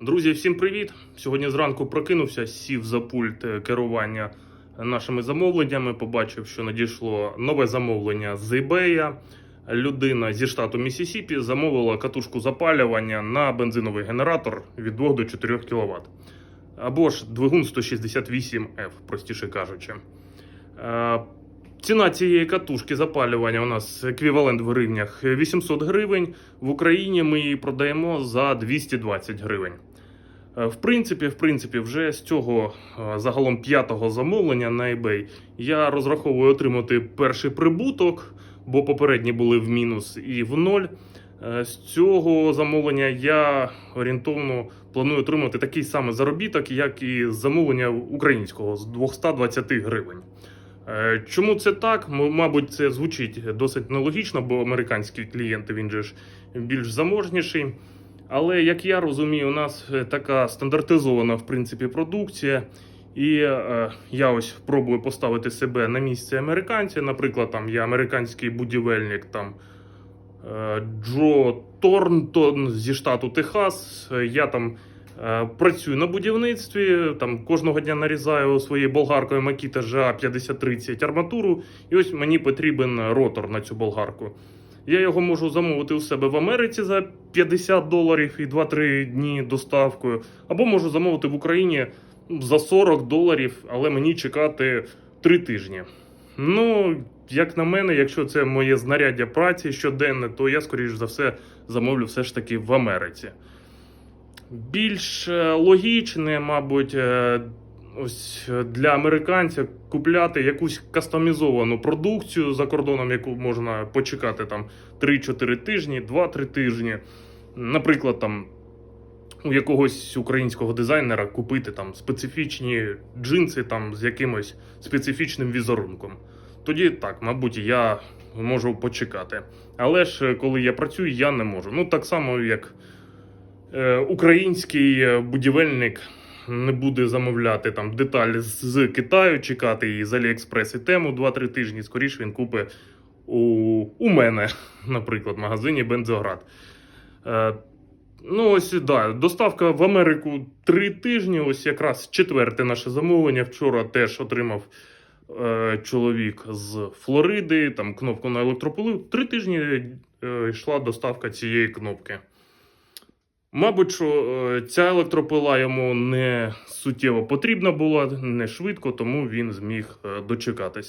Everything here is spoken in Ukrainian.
Друзі, всім привіт! Сьогодні зранку прокинувся, сів за пульт е, керування нашими замовленнями. Побачив, що надійшло нове замовлення з eBay. Людина зі штату Місісіпі замовила катушку запалювання на бензиновий генератор від 2 до 4 кВт. Або ж двигун 168F, простіше кажучи. Е, Ціна цієї катушки запалювання у нас еквівалент в гривнях 800 гривень. В Україні ми її продаємо за 220 гривень. Е, В принципі, в принципі, вже з цього е, загалом п'ятого замовлення на eBay я розраховую отримати перший прибуток, бо попередні були в мінус і в ноль. Е, З цього замовлення я орієнтовно планую отримати такий самий заробіток, як і замовлення українського з 220 гривень. Чому це так? Мабуть, це звучить досить нелогічно, бо американські клієнти він же ж більш заможніший. Але як я розумію, у нас е, така стандартизована в принципі продукція. І е, я ось пробую поставити себе на місце американця. Наприклад, там я американський будівельник там е, Джо Торнтон зі штату Техас. Е, Я там е, працюю на будівництві, там кожного дня нарізаю своєю болгаркою Makita GA5030 арматуру. І ось мені потрібен ротор на цю болгарку. Я його можу замовити у себе в Америці за 50 доларів і 2-3 дні доставкою, або можу замовити в Україні за 40 доларів, але мені чекати 3 тижні. Ну, як на мене, якщо це моє знаряддя праці щоденне, то я, скоріш за все, замовлю все ж таки в Америці. Більш е, логічне, мабуть, е, ось е, для американця купляти якусь кастомізовану продукцію за кордоном, яку можна почекати там 3-4 тижні, 2-3 тижні. Наприклад, там у якогось українського дизайнера купити там специфічні джинси там з якимось специфічним візерунком. Тоді так, мабуть, я можу почекати. Але ж е, коли я працюю, я не можу. Ну так само, як е, український будівельник не буде замовляти там деталі з, Китаю, чекати її з Аліекспрес і тему 2-3 тижні. Скоріше він купить у, у мене, наприклад, в магазині Бензоград. Е, Ну, ось да, доставка в Америку три тижні. Ось якраз четверте наше замовлення. Вчора теж отримав е, чоловік з Флориди, там кнопку на електропилу. Три тижні е, йшла доставка цієї кнопки. Мабуть, що е, ця електропила йому не суттєво потрібна була, не швидко, тому він зміг е, дочекатися.